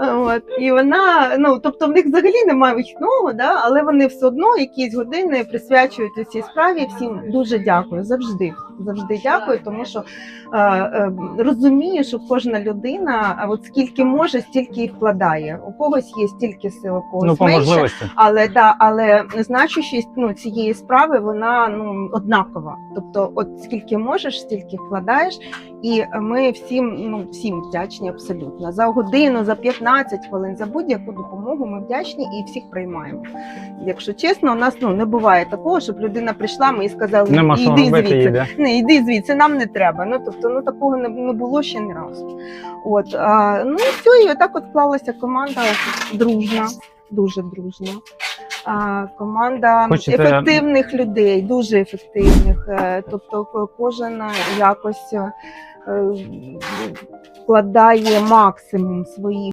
От і вона, ну тобто, в них взагалі немає вихідного, да, але вони все одно якісь години присвячують цій справі. Всім дуже дякую. Завжди, завжди дякую, тому що е, е, розумію, що кожна людина, от скільки може, стільки і вкладає. У когось є стільки сил, у когось Ну, по менше. можливості. Але да, але значущість ну, цієї справи вона ну однакова. Тобто, от скільки можеш, стільки вкладаєш, і ми всім, ну всім вдячні абсолютно за годину, за 15 хвилин, за будь-яку допомогу. Ми вдячні і всіх приймаємо. Якщо чесно, у нас ну не буває такого, щоб людина прийшла, ми їй сказали, Нема що іди робити, звідси. їде. Не, йди звідси, нам не треба. Ну тобто, ну такого не, не було ще ні разу. От а, ну і все, і отак от склалася команда дружна, дуже дружна. А, команда Хочете- ефективних людей, дуже ефективних. Е, Тобто, кожен якось е, вкладає максимум своїх.